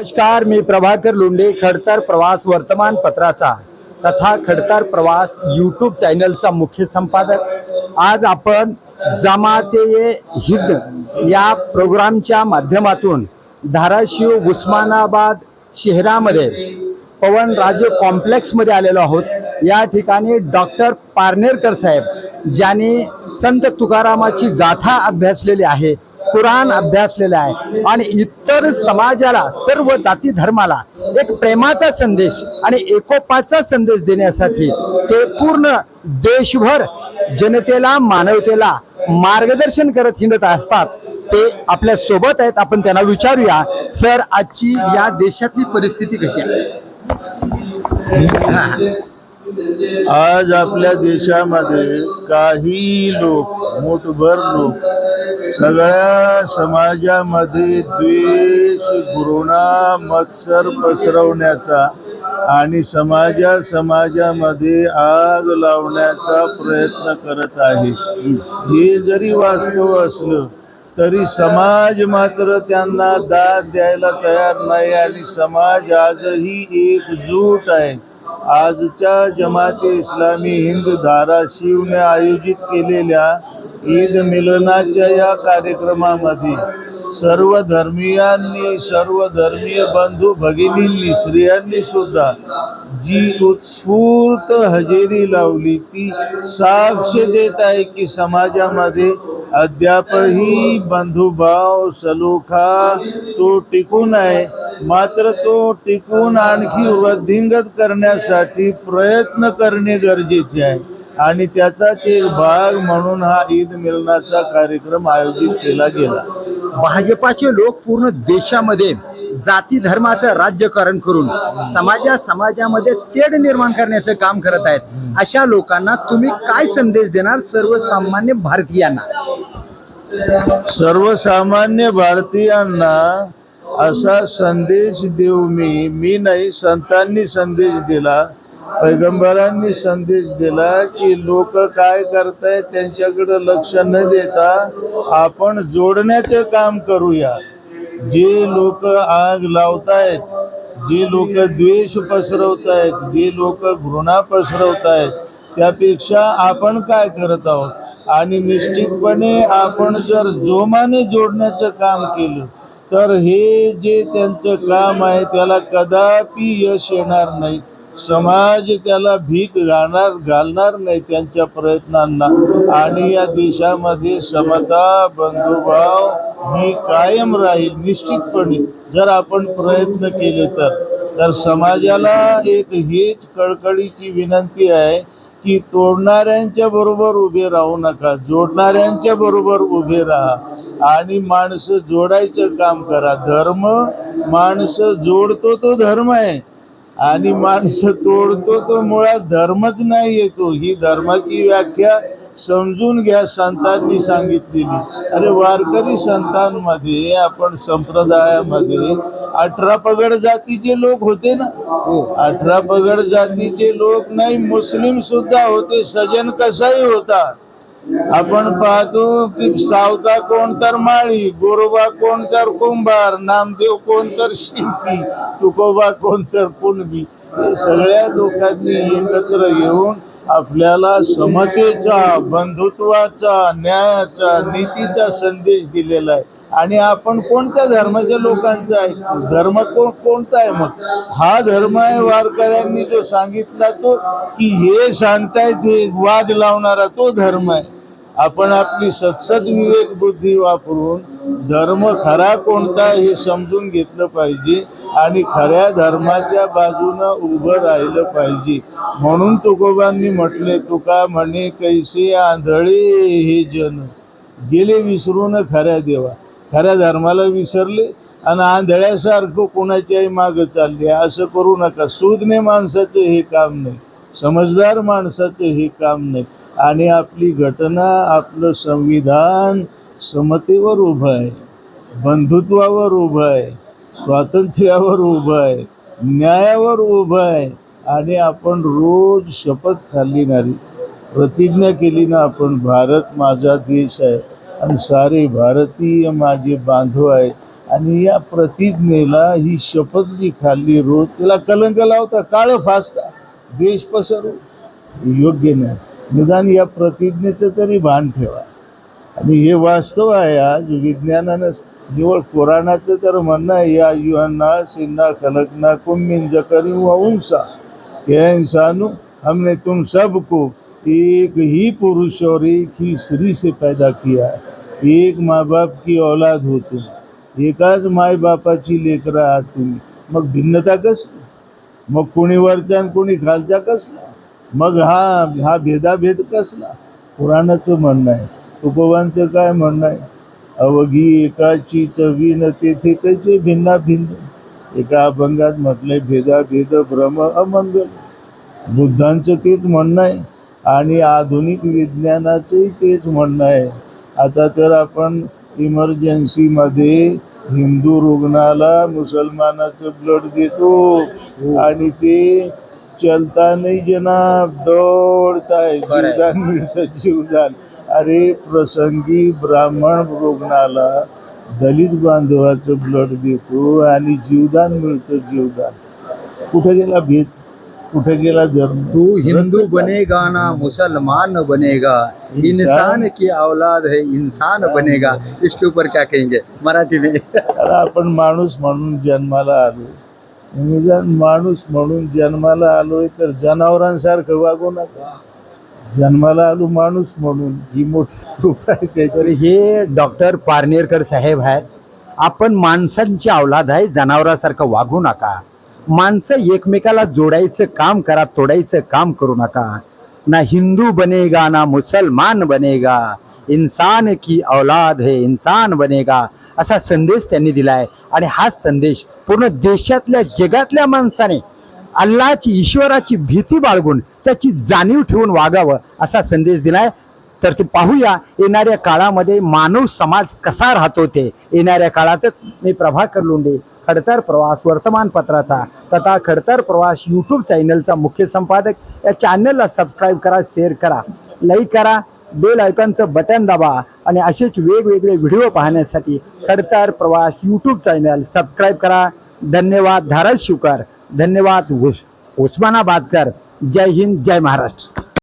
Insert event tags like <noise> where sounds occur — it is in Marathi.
नमस्कार मी प्रभाकर लोंढे खडतर प्रवास वर्तमानपत्राचा तथा खडतर प्रवास यूट्यूब चॅनलचा मुख्य संपादक. आज आपण जमाते हिंद या प्रोग्रामच्या माध्यमातून धाराशिव उस्मानाबाद शहरामध्ये पवन राजे कॉम्प्लेक्समध्ये आलेलो आहोत. या ठिकाणी डॉक्टर पारनेरकर साहेब ज्यांनी संत तुकारामाची गाथा अभ्यासलेली आहे कुराण अभ्यासलेला आहे. आणि इतर समाजाला सर्व जाती धर्माला एक प्रेमाचा संदेश आणि एकोपाचा संदेश देण्यासाठी ते पूर्ण देशभर जनतेला मानवतेला मार्गदर्शन करत हिंडत असतात. ते आपल्यासोबत आहेत. आपण त्यांना विचारूया सर आजची या देशातली परिस्थिती कशी आहे? <laughs> आज आपल्या देशामध्ये काही लोक मोठभर लोक सगळ्या समाजामध्ये द्वेष घृणा मत्सर पसरवण्याचा आणि समाजा समाजामध्ये आग लावण्याचा प्रयत्न करत आहे. हे जरी वास्तव असलं तरी समाज मात्र त्यांना दाद द्यायला तयार नाही आणि समाज आजही एकजूट आहे. आजच्या जमाते इस्लामी हिंद धाराशिवने आयोजित केलेल्या ईद मिलनाच्या या कार्यक्रमामध्ये सर्व धर्मीयांनी सर्व धर्मीय बंधू भगिनींनी स्त्रियांनी सुद्धा जी उत्स्फूर्त हजेरी लावली ती साक्ष देत आहे की समाजामध्ये अद्यापही बंधुभाव सलोखा तो टिकून आहे. मात्र तो टिकून आणखी वृद्धिंगत करण्यासाठी प्रयत्न करणे गरजेचे आहे. आणि त्याचाच एक भाग म्हणून हा ईद मिलनाचा कार्यक्रम आयोजित केला गेला. भाजपाचे लोक पूर्ण देशामध्ये जाती धर्माचं राज्यकरण करून समाजा समाजामध्ये तेढ निर्माण करण्याचं काम करत आहेत. अशा लोकांना तुम्ही काय संदेश देणार? सर्वसामान्य भारतीयांना. सर्वसामान्य भारतीयांना असा संदेश देऊ मी. मी नाही संतांनी संदेश दिला. पैगंबरांनी संदेश दिला की लोक काय करतायत त्यांच्याकडे लक्ष न देता आपण जोडण्याचं काम करूया. जे लोक आग लावतायत जे लोक द्वेष पसरवतायत जे लोक घृणा पसरवतायत त्यापेक्षा आपण काय करत आहोत? आणि निश्चितपणे आपण जर जोमाने जोडण्याचं काम केलं तर हे जे त्यांचं काम आहे त्याला कदापि यश येणार नाही. समाज त्याला भीक घालणार घालणार नाही त्यांच्या प्रयत्नांना. आणि या देशामध्ये समता बंधुभाव ही कायम राहील निश्चितपणे. जर आपण प्रयत्न केले तर. तर समाजाला एक हेच कळकळीची विनंती आहे की तोडणाऱ्यांच्या बरोबर उभे राहू नका जोडणाऱ्यांच्या बरोबर उभे राहा आणि माणसं जोडायचं काम करा. धर्म माणसं जोडतो तो धर्म आहे. आणि माणसं तोडतो तो मुळात धर्मच नाही येतो ही धर्माची व्याख्या समजून घ्या संतांनी सांगितलेली. अरे वारकरी संतांमध्ये आपण संप्रदायामध्ये अठरा पगड जातीचे लोक होते ना? अठरा पगड जातीचे लोक नाही मुस्लिम सुद्धा होते सजन कसाही होता आपण पाहतो की सावता कोण तर माळी गोरोबा कोण तर कुंभार नामदेव कोण तर शिंपी तुकोबा कोण तर कुणबी सगळ्या लोकांनी एकत्र येऊन आपल्याला समतेचा बंधुत्वाचा न्यायाचा नीतीचा संदेश दिलेला आहे. आणि आपण कोणत्या धर्माच्या लोकांचा आहे? धर्म कोण कोणता आहे मग? हा धर्म आहे वारकऱ्यांनी जो सांगितला तो की हे सांगताय ते वाद लावणारा तो धर्म आहे. आपण आपली सत्सद विवेक बुद्धी वापरून धर्म खरा कोणता हे समजून घेतलं पाहिजे आणि खऱ्या धर्माच्या बाजूनं उभं राहिलं पाहिजे. म्हणून तुकोबांनी म्हटले तुका म्हणे कैसे आंधळे हे जन? गेले विसरून खऱ्या देवा. खऱ्या धर्माला विसरले आणि आंधळ्यासारखं कोणाच्याही मागं चालले. असं करू नका. सूदने माणसाचं हे काम नाही. समजदार माणसाचं हे काम नाही. आणि आपली घटना आपलं संविधान समतेवर उभं आहे बंधुत्वावर उभं आहे स्वातंत्र्यावर उभं आहे न्यायावर उभं आहे. आणि आपण रोज शपथ खाल्ली नारी प्रतिज्ञा केली ना आपण भारत माझा देश आहे आणि सारे भारतीय माझे बांधव आहे आणि या प्रतिज्ञेला ही शपथ जी खाल्ली रोज त्याला कलंक लावता काळं फासता. द्वेष पसरू योग्य नाही. निदान या प्रतिज्ञेचं तरी भान ठेवा. आणि हे वास्तव आहे आज विज्ञानानं निवळ पुराणाचं तर म्हणणं आहे या युवांना सिन्ना खलकना कुंभिन जकरी वंसा हे इंसानो हमने तुम सबको एक ही पुरुष और एक ही स्त्री से पैदा किया एक माँ बाप की औलाद हो तुम। एकाच माय बापाची लेकरं आहात तुम्ही. मग भिन्नता कसली? मग कोणी वरच्या आणि कोणी खालच्या कसला? मग हा हा भेदाभेद कसला? पुराणाचं म्हणणं आहे. तुकोबांचं काय म्हणणं आहे? अवघी एकाची चवीन तेथे त्याचे भिन्ना भिन्न एका अभंगात म्हटले भेदाभेद भ्रम अमंगल. बुद्धांचं तेच म्हणणं आहे आणि आधुनिक विज्ञानाचंही तेच म्हणणं आहे. आता तर आपण इमर्जन्सीमध्ये हिंदू रुग्णाला मुसलमानाचं ब्लड देतो आणि ते चलता नाही जनाब दौडताय. जीवदान मिळतं जीवदान. अरे प्रसंगी ब्राह्मण रुग्णाला दलित बांधवाचं ब्लड देतो आणि जीवदान मिळतं जीवदान. कुठे गेला भेद? कुठे गेला धर्म तू हिंदू बनेगा ना मुसलमान बनेगा। इंसान? की औलाद है इंसान बनेगा। इसके ऊपर क्या कहेंगे? मराठी में। अरे आपण माणूस म्हणून जन्माला आलो निदान माणूस म्हणून जन्माला आलोय तर जनावरांसारखं वागू नका. जन्माला आलो माणूस म्हणून. ही मोठी कृपा आहे तर हे डॉक्टर पारनेरकर साहेब आहेत. आपण माणसांची अवलाद आहे जनावरासारखं वागू नका. माणसं एकमेकाला जोडायचं काम करा तोडायचं काम करू नका. ना हिंदू बनेगा ना मुसलमान बनेगा. इन्सान की औलाद है इन्सान बनेगा असा संदेश त्यांनी दिलाय. आणि हाच संदेश पूर्ण देशातल्या जगातल्या माणसाने अल्लाची ईश्वराची भीती बाळगून त्याची जाणीव ठेवून वागावं असा संदेश दिलाय. तर ते पाहूया येणाऱ्या काळामध्ये मानव समाज कसा राहतो ते. येणाऱ्या काळातच मी प्रभाकर लोंढे खडतर प्रवास वर्तमानपत्राचा तथा खडतर प्रवास यूट्यूब चॅनलचा मुख्य संपादक. या चॅनलला सबस्क्राईब करा शेअर करा लाईक करा बेल आयकॉनचं बटन दाबा आणि असेच वेगवेगळे व्हिडिओ पाहण्यासाठी खडतर प्रवास यूट्यूब चॅनल सबस्क्राईब करा. धन्यवाद धाराशिवकर. धन्यवाद उस उस्मानाबादकर. जय हिंद जय महाराष्ट्र.